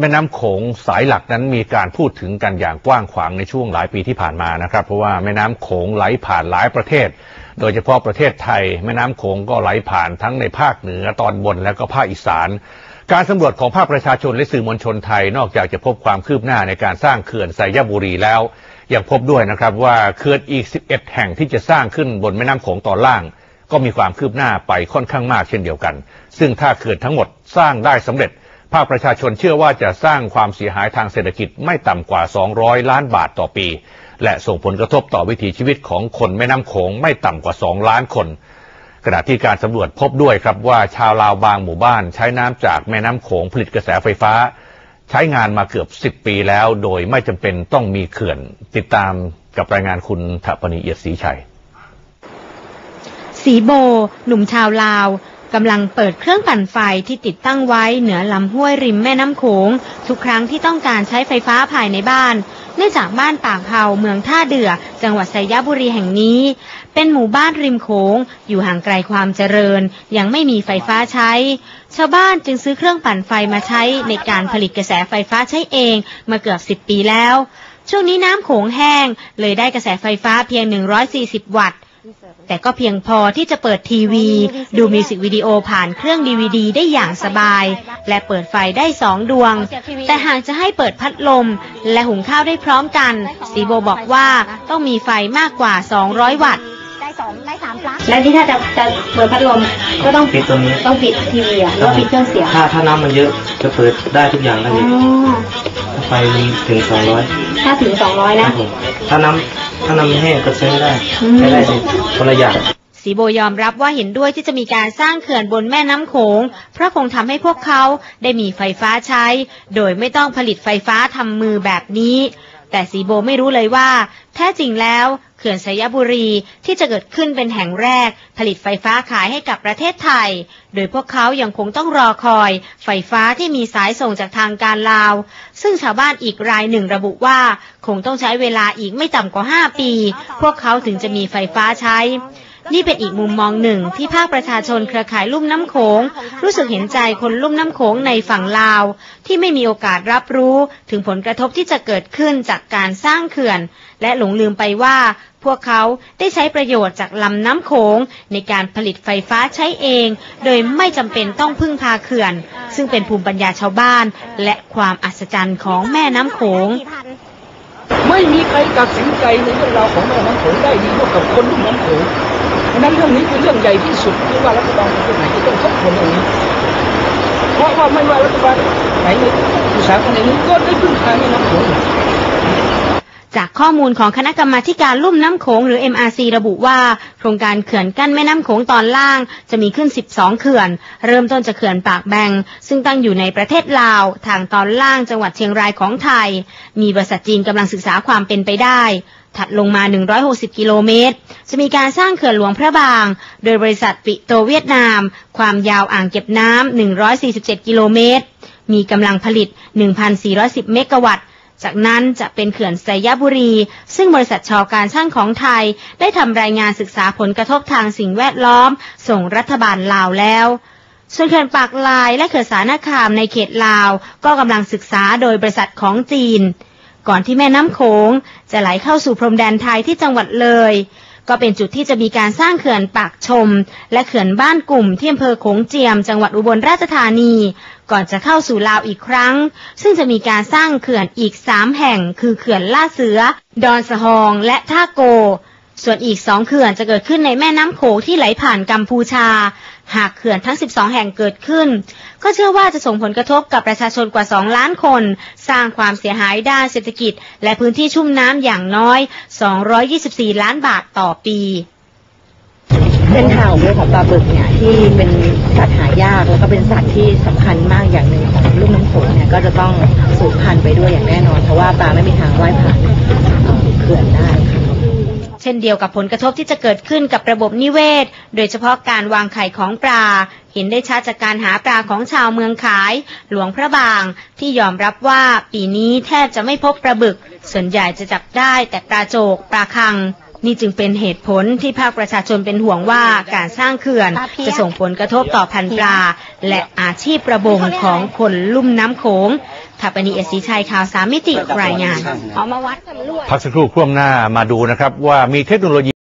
แม่น้ำโขงสายหลักนั้นมีการพูดถึงกันอย่างกว้างขวางในช่วงหลายปีที่ผ่านมานะครับ เพราะว่าแม่น้ำโขงไหลผ่านหลายประเทศ โดยเฉพาะประเทศไทย แม่น้ำโขงก็ไหลผ่านทั้งในภาคเหนือตอนบนและก็ภาคอีสาน การสำรวจของภาคประชาชนและสื่อมวลชนไทย นอกจากจะพบความคืบหน้าในการสร้างเขื่อนไซยบุรีแล้ว ยังพบด้วยนะครับว่าเขื่อนอีก 11 แห่งที่จะสร้างขึ้นบนแม่น้ำโขงตอนล่างก็มีความคืบหน้าไปค่อนข้างมากเช่นเดียวกัน ซึ่งถ้าเขื่อนทั้งหมดสร้างได้สำเร็จ ภาคประชาชนเชื่อว่าจะสร้างความเสียหายทางเศรษฐกิจไม่ต่ำกว่า 200 ล้านบาทต่อปี และส่งผลกระทบต่อวิถีชีวิตของคนแม่น้ำโขงไม่ต่ำกว่า 2 ล้านคนขณะที่การสำรวจพบด้วยครับว่าชาวลาวบางหมู่บ้าน ใช้น้ำจากแม่น้ำโขงผลิตกระแสไฟฟ้า ใช้งานมาเกือบ 10 ปีแล้ว โดยไม่จำเป็นต้องมีเขื่อน ติดตามกับรายงานคุณถปนีเอียดศรีชัย สีโบ หนุ่มชาวลาว กำลังเปิดเครื่องปั่นไฟที่ติดตั้งไว้เหนือลำห้วยริมแม่น้ำโขงทุกครั้งที่ต้องการใช้ไฟฟ้าภายในบ้าน เนื่องจากบ้านปากเฮาเมืองท่าเดือ จังหวัดไซยบุรีแห่งนี้ เป็นหมู่บ้านริมโขงอยู่ห่างไกลความเจริญ ยังไม่มีไฟฟ้าใช้ ชาวบ้านจึงซื้อเครื่องปั่นไฟมาใช้ในการผลิตกระแสไฟฟ้าใช้เองมาเกือบ 10 ปีแล้ว ช่วงนี้น้ำโขงแห้ง เลยได้กระแสไฟฟ้าเพียง 140 วัตต์ แต่ก็เพียงพอที่จะเปิดทีวี ดูมิวสิกวิดีโอผ่านเครื่องดีวดีได้อย่างสบาย และเปิดไฟได้สองดวง แต่หากจะให้เปิดพัดลม และหุงข้าวได้พร้อมกัน สีโบบอกว่าต้องมีไฟมากกว่า 200 วัตต์ได้สองได้สามปลั๊กและที่ถ้าจะจะเปิดพัดลมก็ต้องปิดตัวนี้ต้องปิดทีวีหรือว่าปิดเครื่องเสียงถ้าถ้าน้ำมันเยอะจะเปิดได้ทุกอย่างนะพี่ถ้าไฟมีถึงสองร้อยถ้าถึง200นะถ้าน้ำ ถ้าน้ำแห้งก็ใช้ไม่ได้อืมใช้ได้คนละอย่างสีโบยอมรับว่าเห็นด้วยที่จะมีการสร้างเขื่อนบนแม่น้ำโขง เพราะคงทำให้พวกเขาได้มีไฟฟ้าใช้ โดยไม่ต้องผลิตไฟฟ้าทำมือแบบนี้ แต่สีโบไม่รู้เลยว่า แท้จริงแล้ว เขื่อนสยบุรีที่จะเกิดขึ้นเป็นแห่งแรก ผลิตไฟฟ้าขายให้กับประเทศไทย โดยพวกเขายังคงต้องรอคอย ไฟฟ้าที่มีสายส่งจากทางการลาว ซึ่งชาวบ้านอีกรายหนึ่งระบุว่า คงต้องใช้เวลาอีกไม่ต่ำกว่า 5 ปี พวกเขาถึงจะมีไฟฟ้าใช้นี่เป็นอีกมุมมองหนึ่งที่ภาคประชาชนเครือข่ายลุ่มน้ำโขง รู้สึกเห็นใจคนลุ่มน้ำโขงในฝั่งลาว ที่ไม่มีโอกาสรับรู้ถึงผลกระทบที่จะเกิดขึ้นจากการสร้างเขื่อน และหลงลืมไปว่าพวกเขาได้ใช้ประโยชน์จากลำน้ำโขงในการผลิตไฟฟ้าใช้เอง โดยไม่จำเป็นต้องพึ่งพาเขื่อน ซึ่งเป็นภูมิปัญญาชาวบ้าน และความอัศจรรย์ของแม่น้ำโขง ไม่มีใครตัดสินใจในเรื่องราวของแม่น้ำโขงได้ดีเท่ากับคนรุ่นน้ำโขงเพราะนั้นเรื่องนี้เป็นเรื่องใหญ่ที่สุดที่ว่ารัฐบาลประเทศไหนจะต้องทบทวนเรื่องนี้เพราะว่าไม่ว่ารัฐบาลไหนในอุตสาหกรรมไหนนี้ก็ได้พึ่งพาแม่น้ำโขง จากข้อมูลของคณะกรรมาการลุ่มน้ำโขงหรือ MRC ระบุว่า โครงการเขื่อนกั้นแม่น้ำโขงตอนล่าง จะมีขึ้น 12 เขื่อน เริ่มต้นจากเขื่อนปากแบง ซึ่งตั้งอยู่ในประเทศลาว ทางตอนล่างจังหวัดเชียงรายของไทย มีบริษัทจีนกำลังศึกษาความเป็นไปได้ถัดลงมา 160 กิโลเมตร จะมีการสร้างเขื่อนหลวงพระบาง โดยบริษัทปิโตเวียดนาม ความยาวอ่างเก็บน้ำ 147 กิโลเมตร มีกำลังผลิต 1,410 เมกะวัตต์ จากนั้นจะเป็นเขื่อนไซยบุรี ซึ่งบริษัทชอการช่างของไทย ได้ทำรายงานศึกษาผลกระทบทางสิ่งแวดล้อม ส่งรัฐบาลลาวแล้วส่วนเขื่อนปากลายและเขื่อนสารคามในเขตลาว ก็กำลังศึกษาโดยบริษัทของจีน ก่อนที่แม่น้ำโขงจะไหลเข้าสู่พรมแดนไทยที่จังหวัดเลย ก็เป็นจุดที่จะมีการสร้างเขื่อนปากชม และเขื่อนบ้านกลุ่มที่อำเภอโขงเจียม จังหวัดอุบลราชธานี ก่อนจะเข้าสู่ลาวอีกครั้ง ซึ่งจะมีการสร้างเขื่อนอีกสามแห่ง คือเขื่อนล่าเสือ ดอนสะฮอง และท่าโก ส่วนอีกสองเขื่อนจะเกิดขึ้นในแม่น้ำโขงที่ไหลผ่านกัมพูชา หากเขื่อนทั้ง 12 แห่งเกิดขึ้น ก็เชื่อว่าจะส่งผลกระทบกับประชาชนกว่า 2 ล้านคน สร้างความเสียหายด้านเศรษฐกิจ และพื้นที่ชุ่มน้ำอย่างน้อย 224 ล้านบาทต่อปีเส้นทางของเรือของปลาบึกเนี่ยที่เป็นสัตว์หายากแล้วก็เป็นสัตว์ที่สำคัญมากอย่างหนึ่งของลุ่มน้ำโขงเนี่ยก็จะต้องสูญพันธุ์ไปด้วยอย่างแน่นอน เพราะว่าปลาไม่มีทางว่ายผ่านเอ่อเขื่อนได้ค่ะ เช่นเดียวกับผลกระทบที่จะเกิดขึ้นกับระบบนิเวศ โดยเฉพาะการวางไข่ของปลา เห็นได้ชัดจากการหาปลาของชาวเมืองขาย หลวงพระบาง ที่ยอมรับว่าปีนี้แทบจะไม่พบปลาบึก ส่วนใหญ่จะจับได้แต่ปลาโจก ปลาคังนี่จึงเป็นเหตุผลที่ภาคประชาชนเป็นห่วงว่าการสร้างเขื่อน จะส่งผลกระทบต่อพันธุ์ปลา และอาชีพประมงของคนลุ่มน้ำโขง ถัปนีเอสสีชัยข่าวสามมิติรายงาน เอามาวัดสำรวจพักสักครู่คร่วมหน้ามาดูนะครับว่ามีเทคโนโลยี